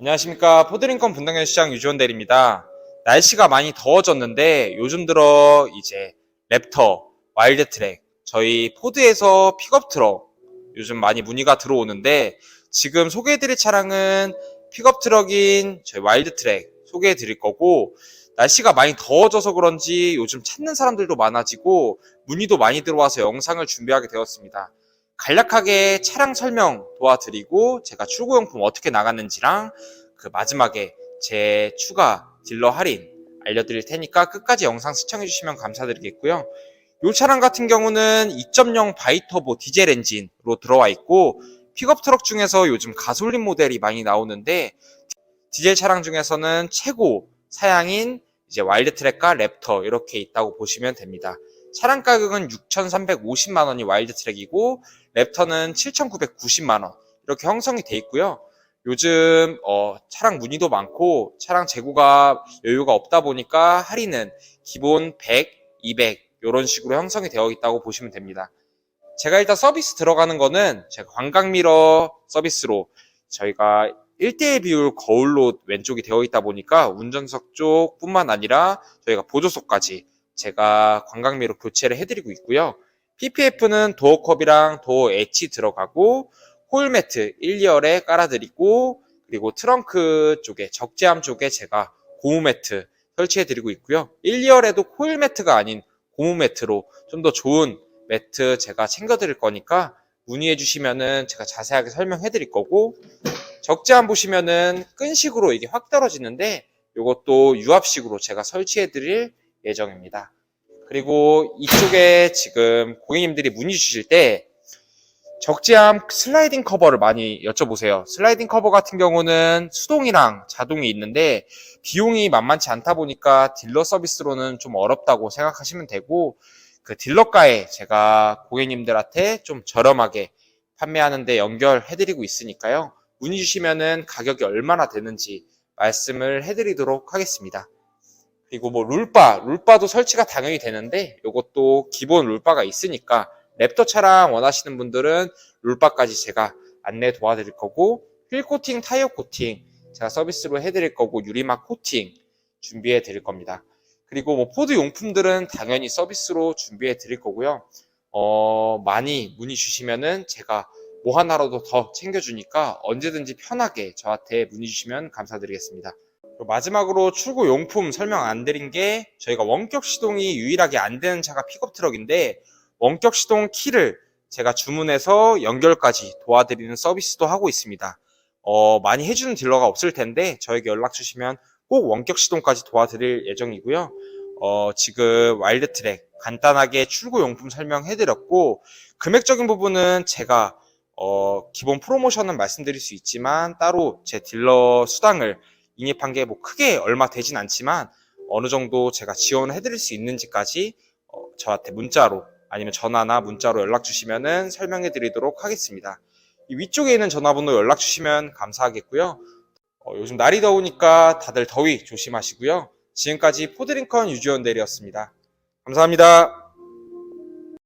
안녕하십니까 포드링컨 분당현 시장 유지원 대리입니다. 날씨가 많이 더워졌는데 요즘 들어 이제 랩터, 와일드 트랙, 저희 포드에서 픽업 트럭 요즘 많이 문의가 들어오는데 지금 소개해드릴 차량은 픽업 트럭인 저희 와일드 트랙 소개해드릴 거고 날씨가 많이 더워져서 그런지 요즘 찾는 사람들도 많아지고 문의도 많이 들어와서 영상을 준비하게 되었습니다. 간략하게 차량 설명 도와드리고 제가 출고용품 어떻게 나갔는지랑 그 마지막에 제 추가 딜러 할인 알려드릴 테니까 끝까지 영상 시청해주시면 감사드리겠고요. 이 차량 같은 경우는 2.0 바이터보 디젤 엔진으로 들어와 있고 픽업 트럭 중에서 요즘 가솔린 모델이 많이 나오는데 디젤 차량 중에서는 최고 사양인 이제 와일드 트랙과 랩터 이렇게 있다고 보시면 됩니다. 차량 가격은 6,350만 원이 와일드 트랙이고 랩터는 7,990만 원 이렇게 형성이 돼 있고요. 요즘 어, 차량 문의도 많고 차량 재고가 여유가 없다 보니까 할인은 기본 100, 200 이런 식으로 형성이 되어 있다고 보시면 됩니다. 제가 일단 서비스 들어가는 거는 제가 관광미러 서비스로 저희가 1대1 비율 거울로 왼쪽이 되어 있다 보니까 운전석 쪽뿐만 아니라 저희가 보조석까지 제가 관광미로 교체를 해드리고 있고요. PPF는 도어 컵이랑 도어 엣지 들어가고 홀 매트 1, 2열에 깔아드리고 그리고 트렁크 쪽에 적재함 쪽에 제가 고무 매트 설치해드리고 있고요. 1, 2열에도 코일 매트가 아닌 고무 매트로 좀 더 좋은 매트 제가 챙겨드릴 거니까 문의해 주시면은 제가 자세하게 설명해 드릴 거고 적재함 보시면은 끈식으로 이게 확 떨어지는데 이것도 유압식으로 제가 설치해 드릴 예정입니다. 그리고 이쪽에 지금 고객님들이 문의 주실 때 적재함 슬라이딩 커버를 많이 여쭤보세요. 슬라이딩 커버 같은 경우는 수동이랑 자동이 있는데 비용이 만만치 않다 보니까 딜러 서비스로는 좀 어렵다고 생각하시면 되고 그 딜러가에 제가 고객님들한테 좀 저렴하게 판매하는데 연결해드리고 있으니까요. 문의 주시면은 가격이 얼마나 되는지 말씀을 해드리도록 하겠습니다. 그리고 뭐 룰바, 룰바도 설치가 당연히 되는데 이것도 기본 룰바가 있으니까 랩터 차량 원하시는 분들은 룰바까지 제가 안내 도와드릴 거고 휠 코팅, 타이어 코팅 제가 서비스로 해드릴 거고 유리막 코팅 준비해 드릴 겁니다. 그리고 뭐 포드 용품들은 당연히 서비스로 준비해 드릴 거고요. 어, 많이 문의 주시면은 제가 뭐 하나라도 더 챙겨주니까 언제든지 편하게 저한테 문의 주시면 감사드리겠습니다. 마지막으로 출고 용품 설명 안 드린 게 저희가 원격 시동이 유일하게 안 되는 차가 픽업 트럭인데 원격 시동 키를 제가 주문해서 연결까지 도와드리는 서비스도 하고 있습니다. 어, 많이 해주는 딜러가 없을 텐데 저에게 연락 주시면 꼭 원격 시동까지 도와드릴 예정이고요. 어, 지금 와일드 트랙 간단하게 출고 용품 설명해드렸고 금액적인 부분은 제가 어, 기본 프로모션은 말씀드릴 수 있지만 따로 제 딜러 수당을 인입한 게 뭐 크게 얼마 되진 않지만 어느 정도 제가 지원을 해드릴 수 있는지까지 어, 저한테 문자로 아니면 전화나 문자로 연락 주시면은 설명해 드리도록 하겠습니다. 이 위쪽에 있는 전화번호 연락 주시면 감사하겠고요. 어, 요즘 날이 더우니까 다들 더위 조심하시고요. 지금까지 포드링컨 유지원 대리였습니다. 감사합니다.